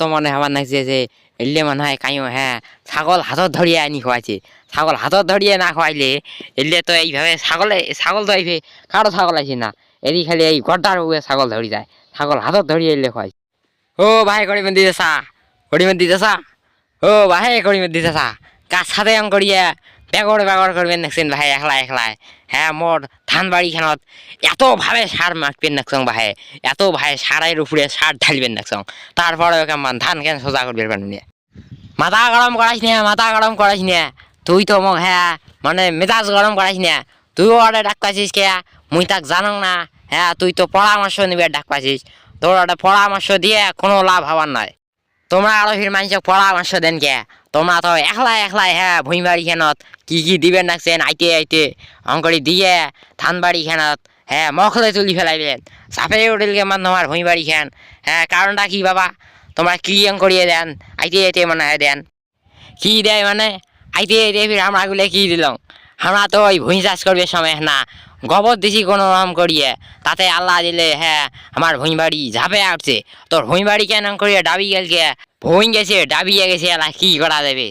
তো মনে হবার লাগছে যে, এলে মনে হয় কাইও হ্যাঁ ছাগল হাতত ধরিয়ে আনি খোয়াইছে ছাগল হাতত ধরিয়ে না খোয়াইলে এলে তো এইভাবে ছাগলে, ছাগল তো এইভাবে কারও ছাগল আছে না। এরই খালি এই গড্ডার উপরে ছাগল ধরি যায়। ছাগল হাতত ধরিয়ে এলে খোয়াই ও ভাই করিমেন দিতে চা। করিমেন দিতে চা। ও ভাই করিমেন দিতে চা। কার সাথে আম করিয়া বেগর বেগর করবেন দেখছেন ভাই, একলা একলাই হ্যাঁ মোর ধান বাড়িখানত এত ভাবে সার মাখবেন দেখছং ভাই। এত ভাই সারের উপরে সার ঢালবেন দেখছং তারপরে কেমন ধান কেন সোজা করবে পারবেন মাথা গরম করাইস না, মাথা গরম করাইস না? তুই তো মোক হ্যাঁ মানে মেজাজ গরম করাইস না? তুইও ওটা ডাক পাইছিস কে? মুই তাক জানং না। হ্যাঁ তুই তো পরামর্শ নিবে ডাক পাইছিস। তোর ওটা পরামর্শ দিয়ে কোনো লাভ হবার নয় তোমরা আরও ফির মানুষক পরামর্শ দেন কে তোমরা তো একলা একলাই হ্যাঁ ভুঁই বাড়ি খেনত কি কি দিবেন রাখছেন, আইতে আইতে অঙ্করি দিয়ে ধান বাড়ি খেনত হ্যাঁ মখলে তুলি ফেলাইবেন চাপে উঠিল কেমন তোমার ভুঁই বাড়ি খেন হ্যাঁ কারণটা কি বাবা? তোমরা কি করিয়ে দেন, আইতে আইতে মানে দেন। কি দেয় মানে? আইতে আইতে ফির আমরা গুলে কি দিলাম আমরা তো ওই ভুঁই চাষ করবে সময় না গোবর দিছি কোনো রকম করিয়ে। তাতে আল্লাহ দিলে হ্যাঁ আমার ভুঁই বাড়ি ঝাঁপে আসছে তোর ভুঁই বাড়ি কেন করিয়ে ডাবি গেলকে? ভুঁই গেছে, ডাবিয়ে গেছে, এলা কি করা দেবে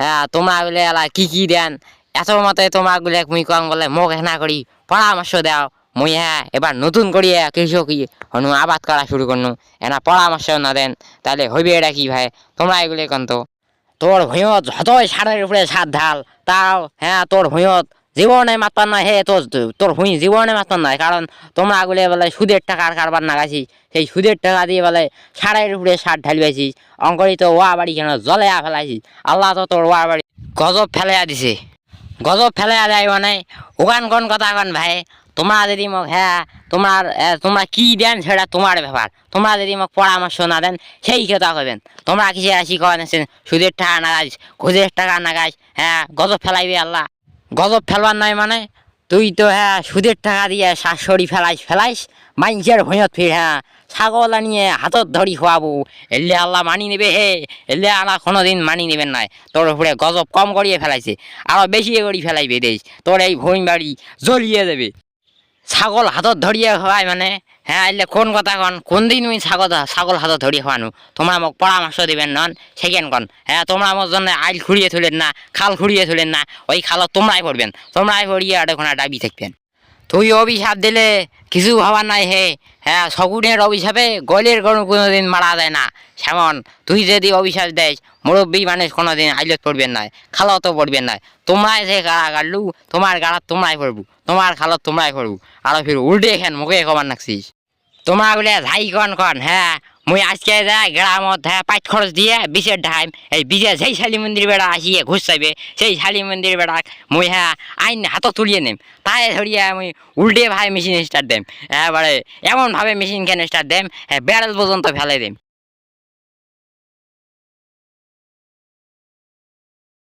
হ্যাঁ তোমরা বলে এলা কি কি দেন? এত মতে তোমরা গুলে মুই কম বলে মোক হেনা করি, পরামর্শ দাও। মুই হ্যাঁ এবার নতুন করিয়ে কৃষক কি হনু আবাদ করা শুরু করনু। এনা পরামর্শ না দেন, তাহলে হইবে এটা কি ভাই? তোমরা এগুলো কন্ত। তোর ভুঁয়ত যতই সারের উপরে সার ঢাল, তাও হ্যাঁ তোর ভুঁয়ত জীবনে মাতবার নয় হে তোর তোর ভুঁই জীবনে মাতবার নয় কারণ তোমরা গুলে বলে সুদের টাকার কারবার নাগাছিস সেই সুদের টাকা দিয়ে বলে সারের উপরে সার ঢালবেছিস অঙ্করি তো ওয়া বাড়ি কেন জলে ফেলাইছিস আল্লাহ তো তোর ওয়া বাড়ি গজব ফেলাইয়া দিছে। গজব ফেলাইয়া দেয় মানে ওখান কোন কথা কন ভাই, তোমরা যদি মোক হ্যাঁ তোমার তোমরা কি দেন সেটা তোমার ব্যাপার, তোমরা যদি মোক পরামর্শ না দেন, সেই কথা কবেন তোমরা কিসে আসি কন সুদের টাকা নাগাইস ঘুষের টাকা নাগাইস হ্যাঁ গজব ফেলাইবে আল্লাহ। গজব ফেলবার নয় মানে। তুই তো হ্যাঁ সুদের টাকা দিয়ে শাশুড়ি ফেলাইস ফেলাইস। মাইনসের ভুঁয়ত ফির হ্যাঁ ছাগল আনিয়ে হাতত ধরি খোয়াবো এলে আল্লাহ মানি নেবে হে, এলে আল্লাহ কোনোদিন মানি নেবেন নাই। তোর উপরে গজব কম করিয়ে ফেলাইছে আরও বেশি করি ফেলাইবে দেশ। তোর এই ভুঁই বাড়ি জ্বলিয়ে দেবে। ছাগল হাতত ধরিয়ে খাওয়াই মানে হ্যাঁ আইলে কোন কথা কন? কোন দিন মুই ছাগল ছাগল হাতত ধরি খাওয়ানো? তোমরা মোক পরামর্শ দিবেন নন? সেকেন্ড কন হ্যাঁ তোমরা আমার জন্য আইল খুঁড়িয়ে তুলেন না, খাল খুঁড়িয়ে তুলেন না, ওই খালত তোমরাই পড়বেন। তোমরাই পড়িয়ে আর ওখানে ডাবি থাকবেন। তুই অভিশাপ দিলে কিছু ভাবার নাই হে। হ্যাঁ শগুনের অভিশাপে গলের গরু কোনোদিন মারা যায় না। সেমন তুই যদি অভিশাপ দেয় মুরব্বী মানুষ কোনোদিন আইলত পড়বেন না খালতও পড়বেন না। তোমরাই যে গাড়া গাড়লু, তোমার গাড়া তোমরাই পড়বু, তোমার খালত তোমরাই পড়বু। আর ফির উল্টে খেন, মুখে কমান নাকছিস। তোমরা বলে ঝাই কন কন হ্যাঁ মুই আজকে যাই গ্রামত হ্যাঁ পাইট খরচ দিয়ে বিশের ঢাইম এই বিজে যেই শালি মন্দির বেড়া আসিয়ে ঘুষ চাইবে, সেই শালি মন্দির বেড়া মুই হ্যাঁ আইন হাত তুলিয়ে নেম। তাই ধরিয়া আমি উল্টে ভাই মেশিন স্টার্ট দেম। এমন এমনভাবে মেশিন কেন স্টার্ট দেম হ্যাঁ বেড়াল পর্যন্ত ফেলে দেম।